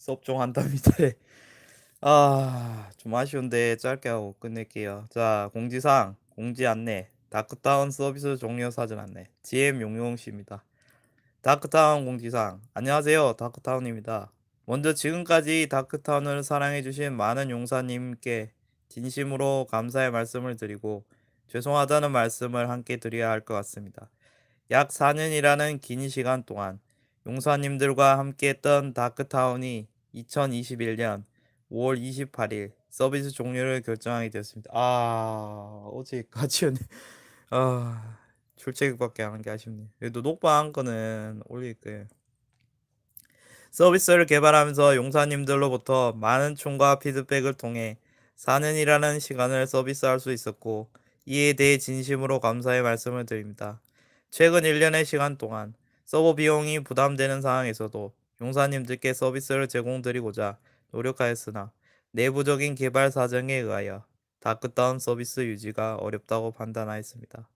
수업 중 한답니다. 아, 좀 아쉬운데 짧게 하고 끝낼게요. 자, 공지사항, 공지 안내, 다크타운 서비스 종료 사전 안내, GM 용용 씨입니다. 다크타운 공지사항, 안녕하세요. 다크타운입니다. 먼저 지금까지 다크타운을 사랑해주신 많은 용사님께 진심으로 감사의 말씀을 드리고 죄송하다는 말씀을 함께 드려야 할 것 같습니다. 약 4년이라는 긴 시간 동안 용사님들과 함께했던 다크타운이 2021년 5월 28일 서비스 종료를 결정하게 되었습니다. 아 어제까지였네. 아 출첵밖에 안 한 게 아쉽네. 그래도 녹방한 거는 올릴 거예요. 서비스를 개발하면서 용사님들로부터 많은 총과 피드백을 통해 4년이라는 시간을 서비스할 수 있었고 이에 대해 진심으로 감사의 말씀을 드립니다. 최근 1년의 시간 동안 서버 비용이 부담되는 상황에서도 용사님들께 서비스를 제공드리고자 노력하였으나 내부적인 개발 사정에 의하여 다크다운 서비스 유지가 어렵다고 판단하였습니다.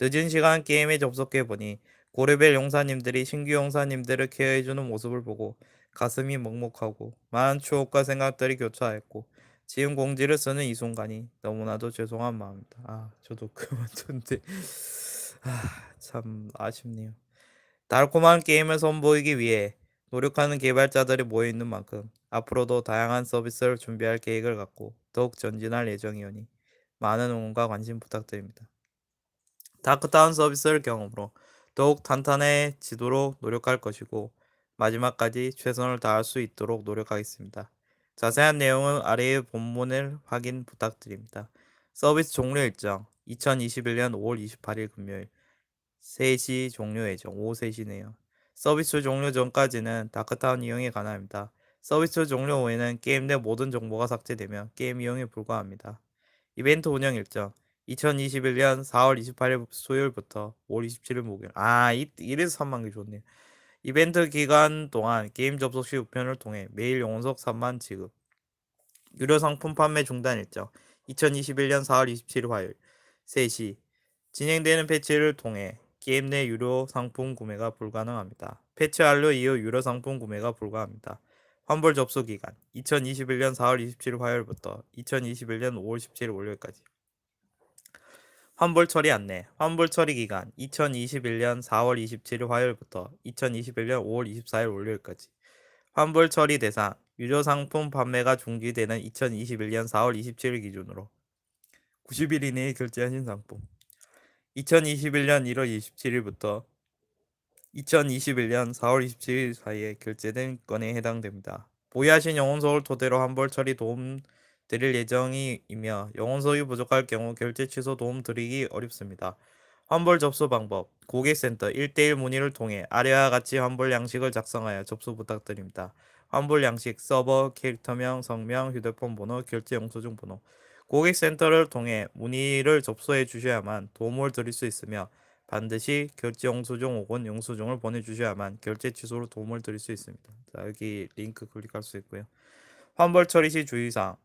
늦은 시간 게임에 접속해 보니 고레벨 용사님들이 신규 용사님들을 케어해주는 모습을 보고 가슴이 먹먹하고 많은 추억과 생각들이 교차하였고 지금 공지를 쓰는 이 순간이 너무나도 죄송한 마음입니다. 아 저도 그만둔데 아, 참 아쉽네요. 달콤한 게임을 선보이기 위해 노력하는 개발자들이 모여 있는 만큼 앞으로도 다양한 서비스를 준비할 계획을 갖고 더욱 전진할 예정이오니 많은 응원과 관심 부탁드립니다. 다크타운 서비스를 경험으로 더욱 탄탄해지도록 노력할 것이고 마지막까지 최선을 다할 수 있도록 노력하겠습니다. 자세한 내용은 아래의 본문을 확인 부탁드립니다. 서비스 종료 일정 2021년 5월 28일 금요일 3시 종료 예정 오후 3시네요. 서비스 종료 전까지는 다크타운 이용이 가능합니다. 서비스 종료 후에는 게임 내 모든 정보가 삭제되며 게임 이용에 불과합니다. 이벤트 운영 일정 2021년 4월 28일 수요일부터 5월 27일 목요일 아 이, 이래서 3만 개 좋네요. 이벤트 기간 동안 게임 접속 시 우편을 통해 매일 영혼석 3만 지급 유료 상품 판매 중단 일정 2021년 4월 27일 화요일 3시 진행되는 패치를 통해 게임 내 유료 상품 구매가 불가능합니다. 패치 완료 이후 유료 상품 구매가 불가합니다. 환불 접수 기간 2021년 4월 27일 화요일부터 2021년 5월 17일 월요일까지 환불 처리 안내 환불 처리 기간 2021년 4월 27일 화요일부터 2021년 5월 24일 월요일까지 환불 처리 대상 유료 상품 판매가 중지되는 2021년 4월 27일 기준으로 90일 이내에 결제하신 상품 2021년 1월 27일부터 2021년 4월 27일 사이에 결제된 건에 해당됩니다. 보유하신 영혼소를 토대로 환불 처리 도움 드릴 예정이며 영혼소유 부족할 경우 결제 취소 도움 드리기 어렵습니다. 환불 접수 방법 고객센터 1대1 문의를 통해 아래와 같이 환불 양식을 작성하여 접수 부탁드립니다. 환불 양식 서버 캐릭터명 성명 휴대폰 번호 결제 영수증 번호 고객센터를 통해 문의를 접수해 주셔야만 도움을 드릴 수 있으며 반드시 결제 영수증 혹은 영수증을 보내주셔야만 결제 취소로 도움을 드릴 수 있습니다. 자, 여기 링크 클릭할 수 있고요. 환불 처리 시 주의사항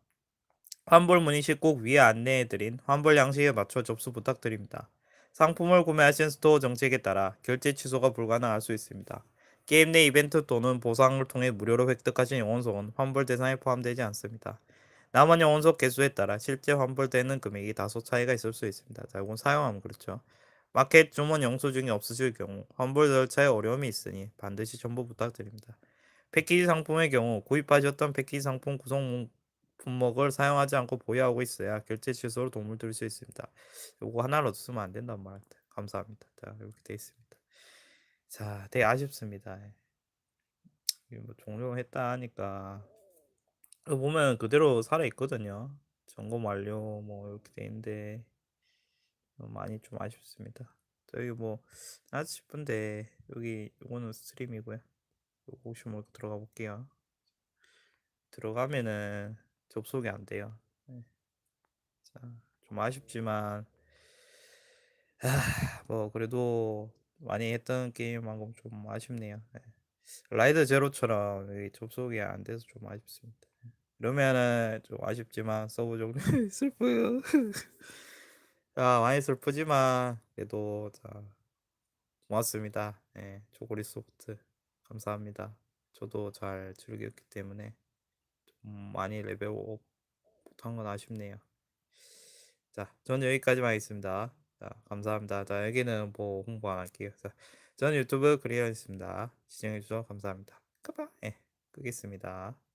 환불 문의 시 꼭 위에 안내해드린 환불 양식에 맞춰 접수 부탁드립니다. 상품을 구매하신 스토어 정책에 따라 결제 취소가 불가능할 수 있습니다. 게임 내 이벤트 또는 보상을 통해 무료로 획득하신 영혼석은 환불 대상에 포함되지 않습니다. 남은 영혼석 개수에 따라 실제 환불되는 금액이 다소 차이가 있을 수 있습니다. 자, 이건 사용하면 그렇죠. 마켓 주문 영수증이 없으실 경우 환불 절차에 어려움이 있으니 반드시 첨부 부탁드립니다. 패키지 상품의 경우 구입하셨던 패키지 상품 구성 품목을 사용하지 않고 보유하고 있어야 결제 취소로 도움을 드릴 수 있습니다. 요거 하나로 쓰면 안 된단 말입니다. 감사합니다. 자, 이렇게 되어 있습니다. 자, 되게 아쉽습니다. 이게 뭐 종료했다 하니까 이거 보면 그대로 살아 있거든요. 점검 완료 뭐 이렇게 돼 있는데 어, 많이 좀 아쉽습니다. 저기 뭐 아주 싶은데 여기 이거는 스트림이고요. 요거 혹시 뭐 들어가 볼게요. 들어가면은 접속이 안 돼요. 네. 자, 좀 아쉽지만 아, 뭐 그래도 많이 했던 게임만큼 좀 아쉽네요. 네. 라이드 제로처럼 여기 접속이 안 돼서 좀 아쉽습니다. 이러면은 좀 아쉽지만 서브 종료 슬퍼요. 자, 많이 슬프지만 그래도 자 고맙습니다. 예, 초콜릿 소프트 감사합니다. 저도 잘 즐겼기 때문에 좀 많이 레벨 업 못한 건 아쉽네요. 자, 저는 여기까지만 하겠습니다. 자, 감사합니다. 자, 여기는 뭐 홍보 안 할게요. 자, 저는 유튜브 그리어였습니다. 시청해주셔서 감사합니다. 까바, 예, 끄겠습니다.